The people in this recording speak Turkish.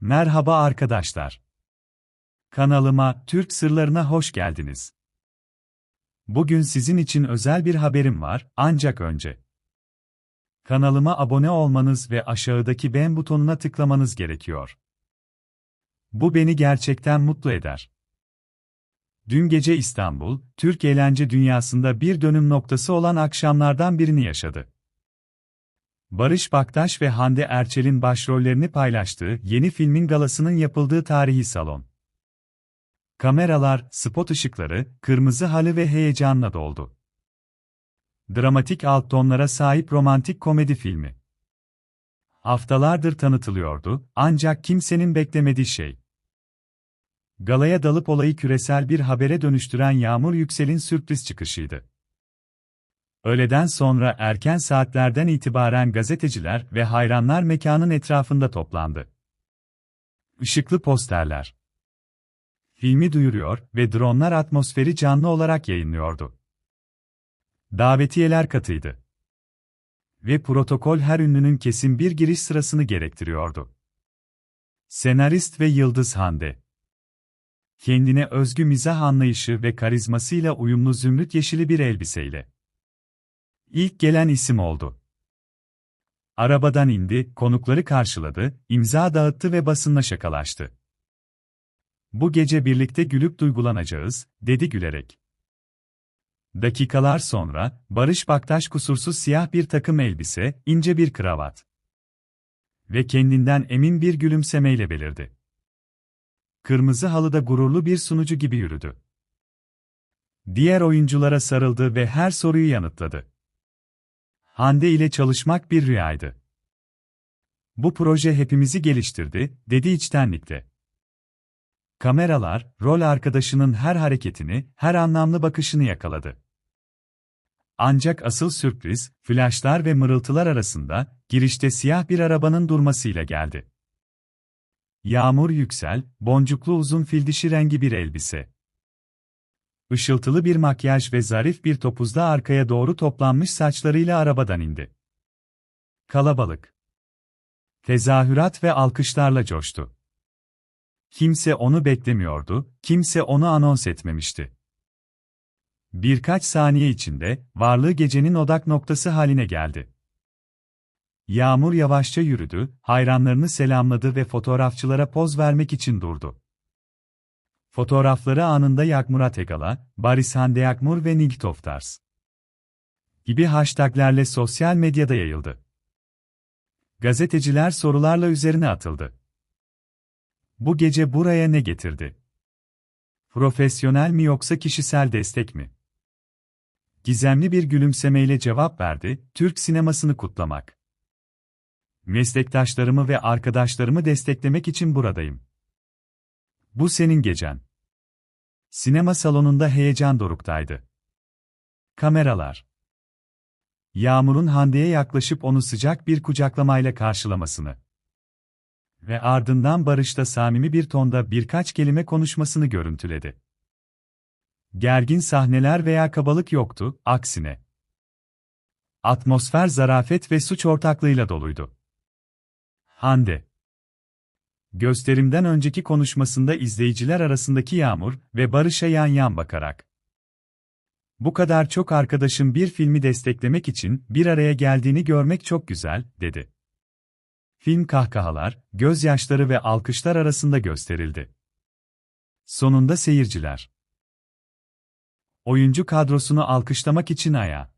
Merhaba arkadaşlar. Kanalıma, Türk Sırlarına hoş geldiniz. Bugün sizin için özel bir haberim var, ancak önce. Kanalıma abone olmanız ve aşağıdaki beğen butonuna tıklamanız gerekiyor. Bu beni gerçekten mutlu eder. Dün gece İstanbul, Türk eğlence dünyasında bir dönüm noktası olan akşamlardan birini yaşadı. Barış Baktaş ve Hande Erçel'in başrollerini paylaştığı yeni filmin galasının yapıldığı tarihi salon. Kameralar, spot ışıkları, kırmızı halı ve heyecanla doldu. Dramatik alt tonlara sahip romantik komedi filmi. Haftalardır tanıtılıyordu, ancak kimsenin beklemediği şey. Galaya dalıp olayı küresel bir habere dönüştüren Yağmur Yüksel'in sürpriz çıkışıydı. Öğleden sonra erken saatlerden itibaren gazeteciler ve hayranlar mekanın etrafında toplandı. Işıklı posterler. Filmi duyuruyor ve dronlar atmosferi canlı olarak yayınlıyordu. Davetiyeler katıydı. Ve protokol her ünlünün kesin bir giriş sırasını gerektiriyordu. Senarist ve Yıldız Hande Kendine özgü mizah anlayışı ve karizmasıyla uyumlu zümrüt yeşili bir elbiseyle İlk gelen isim oldu. Arabadan indi, konukları karşıladı, imza dağıttı ve basınla şakalaştı. Bu gece birlikte gülüp duygulanacağız, dedi gülerek. Dakikalar sonra, Barış Baktaş kusursuz siyah bir takım elbise, ince bir kravat. Ve kendinden emin bir gülümsemeyle belirdi. Kırmızı halıda gururlu bir sunucu gibi yürüdü. Diğer oyunculara sarıldı ve her soruyu yanıtladı. Hande ile çalışmak bir rüyaydı. Bu proje hepimizi geliştirdi, dedi içtenlikle. Kameralar, rol arkadaşının her hareketini, her anlamlı bakışını yakaladı. Ancak asıl sürpriz, flaşlar ve mırıltılar arasında, girişte siyah bir arabanın durmasıyla geldi. Yağmur yüksel, boncuklu uzun fil dişi rengi bir elbise. Işıltılı bir makyaj ve zarif bir topuzda arkaya doğru toplanmış saçlarıyla arabadan indi. Kalabalık. Tezahürat ve alkışlarla coştu. Kimse onu beklemiyordu, kimse onu anons etmemişti. Birkaç saniye içinde, varlığı gecenin odak noktası haline geldi. Yağmur yavaşça yürüdü, hayranlarını selamladı ve fotoğrafçılara poz vermek için durdu. Fotoğrafları anında Yakmurat Egala, Baris Hande Yakmur ve Nil Toftars gibi hashtaglerle sosyal medyada yayıldı. Gazeteciler sorularla üzerine atıldı. Bu gece buraya ne getirdi? Profesyonel mi yoksa kişisel destek mi? Gizemli bir gülümsemeyle cevap verdi, Türk sinemasını kutlamak. Meslektaşlarımı ve arkadaşlarımı desteklemek için buradayım. Bu senin gecen. Sinema salonunda heyecan doruktaydı. Kameralar. Yağmur'un Hande'ye yaklaşıp onu sıcak bir kucaklamayla karşılamasını ve ardından barışta samimi bir tonda birkaç kelime konuşmasını görüntüledi. Gergin sahneler veya kabalık yoktu, aksine. Atmosfer zarafet ve suç ortaklığıyla doluydu. Hande Gösterimden önceki konuşmasında izleyiciler arasındaki Yağmur ve Barış'a yan yan bakarak. Bu kadar çok arkadaşım bir filmi desteklemek için bir araya geldiğini görmek çok güzel, dedi. Film kahkahalar, gözyaşları ve alkışlar arasında gösterildi. Sonunda seyirciler. Oyuncu kadrosunu alkışlamak için aya.